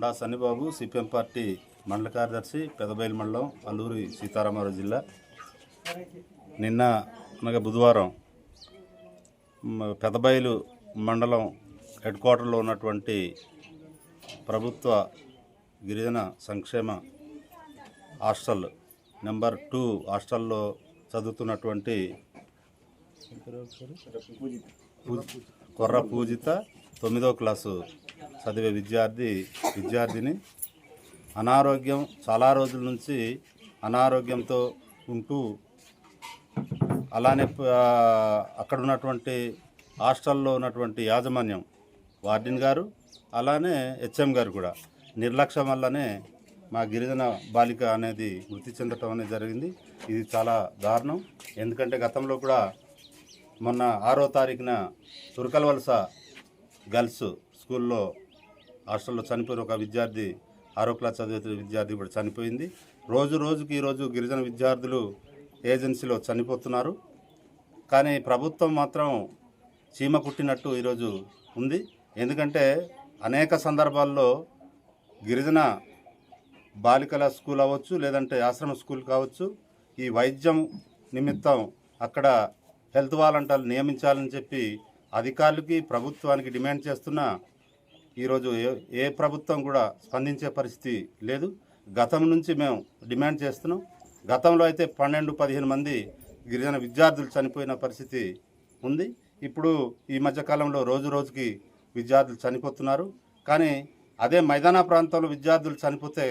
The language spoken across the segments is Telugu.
కొండా సన్నిబాబు సిపిఎం పార్టీ మండల కార్యదర్శి పెదబయలు మండలం అల్లూరి సీతారామరావు జిల్లా. నిన్న అనగా బుధవారం పెదబైలు పెదబయలు మండలం హెడ్ క్వార్టర్లో ఉన్నటువంటి ప్రభుత్వ గిరిజన సంక్షేమ హాస్టల్ నెంబర్ టూ హాస్టల్లో చదువుతున్నటువంటి కొర్ర పూజిత తొమ్మిదో క్లాసు చదివే విద్యార్థి విద్యార్థిని అనారోగ్యం చాలా రోజుల నుంచి అనారోగ్యంతో ఉంటూ అలానే అక్కడ ఉన్నటువంటి హాస్టల్లో ఉన్నటువంటి యాజమాన్యం వార్డెన్ గారు అలానే హెచ్ఎం గారు కూడా. నిర్లక్ష్యం వల్లనే మా గిరిజన బాలిక అనేది మృతి చెందటం అనేది జరిగింది. ఇది చాలా దారుణం. ఎందుకంటే గతంలో కూడా మొన్న ఆరో తారీఖున తురకల వలస గర్ల్స్ స్కూల్లో హాస్టల్లో చనిపోయిన ఒక విద్యార్థి ఆరో క్లాస్ చదివే విద్యార్థి కూడా చనిపోయింది. రోజు రోజుకి ఈరోజు గిరిజన విద్యార్థులు ఏజెన్సీలో చనిపోతున్నారు. కానీ ప్రభుత్వం మాత్రం చీమ కుట్టినట్టు ఈరోజు ఉంది. ఎందుకంటే అనేక సందర్భాల్లో గిరిజన బాలికల స్కూల్ అవ్వచ్చు లేదంటే ఆశ్రమ స్కూల్ కావచ్చు ఈ వైద్యం నిమిత్తం అక్కడ హెల్త్ వాలంటీర్లు నియమించాలని చెప్పి అధికారులకి ప్రభుత్వానికి డిమాండ్ చేస్తున్నా ఈరోజు ఏ ఏ ప్రభుత్వం కూడా స్పందించే పరిస్థితి లేదు. గతం నుంచి మేము డిమాండ్ చేస్తున్నాం. గతంలో అయితే పన్నెండు పదిహేను మంది గిరిజన విద్యార్థులు చనిపోయిన పరిస్థితి ఉంది. ఇప్పుడు ఈ మధ్యకాలంలో రోజు రోజుకి విద్యార్థులు చనిపోతున్నారు. కానీ అదే మైదాన ప్రాంతంలో విద్యార్థులు చనిపోతే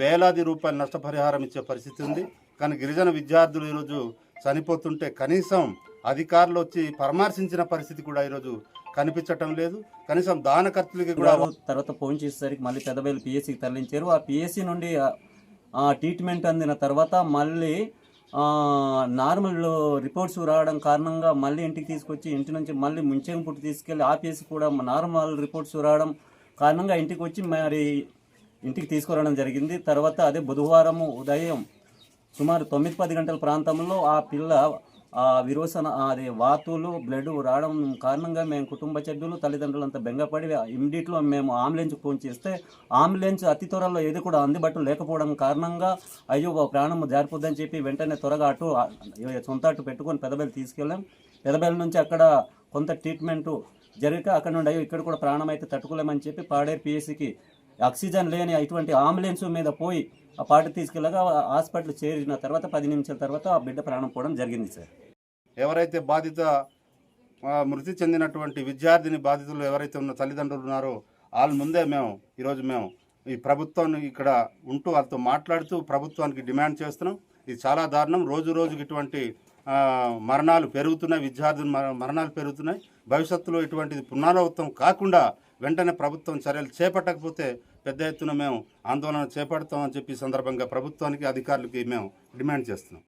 వేలాది రూపాయల నష్టపరిహారం ఇచ్చే పరిస్థితి ఉంది. కానీ గిరిజన విద్యార్థులు ఈరోజు చనిపోతుంటే కనీసం అధికారులు వచ్చి పరామర్శించిన పరిస్థితి కూడా ఈరోజు కనిపించటం లేదు. కనీసం దాన ఖర్చులకి కూడా తర్వాత ఫోన్ చేసేసరికి మళ్ళీ పెద్దబయలు పిఎస్సికి తరలించారు. ఆ పిఎస్సి నుండి ఆ- ట్రీట్మెంట్ అందిన తర్వాత మళ్ళీ నార్మల్ రిపోర్ట్స్ రావడం కారణంగా మళ్ళీ ఇంటికి తీసుకొచ్చి ఇంటి నుంచి మళ్ళీ ముంచెం పుట్టి తీసుకెళ్ళి ఆపేసి కూడా నార్మల్ రిపోర్ట్స్ రావడం కారణంగా ఇంటికి వచ్చి మరి ఇంటికి తీసుకురావడం జరిగింది. తర్వాత అదే బుధవారం ఉదయం సుమారు తొమ్మిది పది గంటల ప్రాంతంలో ఆ పిల్ల విరోచన అదే వాతులు బ్లడ్ రావడం కారణంగా మేము కుటుంబ సభ్యులు తల్లిదండ్రులంతా బెంగపడి ఇమ్మీడియట్లో మేము అంబులెన్స్ ఫోన్ చేస్తే అంబులెన్స్ అతి త్వరలో ఏది కూడా అందుబాటులో లేకపోవడం కారణంగా అయ్యో ప్రాణం జారిపోద్దని చెప్పి వెంటనే త్వరగా అటు సొంత అటు పెట్టుకొని పెదబెల్లి తీసుకెళ్ళాం. పెదబెల్లి నుంచి అక్కడ కొంత ట్రీట్మెంట్ జరిగాక అక్కడ నుండి అయ్యో ఇక్కడ కూడా ప్రాణం అయితే తట్టుకోలేమని చెప్పి పాడేరు పిఎస్సికి ఆక్సిజన్ లేని ఇటువంటి అంబులెన్స్ మీద పోయి ఆ పాట తీసుకెళ్ళగా హాస్పిటల్ చేరిన తర్వాత పది నిమిషాల తర్వాత ఆ బిడ్డ ప్రాణం పోవడం జరిగింది సార్. ఎవరైతే బాధిత మృతి చెందినటువంటి విద్యార్థిని బాధితులు ఎవరైతే ఉన్న తల్లిదండ్రులు ఉన్నారో వాళ్ళ ముందే మేము ఈరోజు మేము ఈ ప్రభుత్వాన్ని ఇక్కడ ఉంటూ వాళ్ళతో మాట్లాడుతూ ప్రభుత్వానికి డిమాండ్ చేస్తున్నాం. ఇది చాలా దారుణం. రోజు రోజుకి ఇటువంటి మరణాలు పెరుగుతున్నాయి. విద్యార్థులు మరణాలు పెరుగుతున్నాయి. భవిష్యత్తులో ఇటువంటిది పునరావృతం కాకుండా వెంటనే ప్రభుత్వం చర్యలు చేపట్టకపోతే పెద్ద ఎత్తున మేము ఆందోళన చేపడతామని చెప్పి సందర్భంగా ప్రభుత్వానికి అధికారులకి మేము డిమాండ్ చేస్తున్నాం.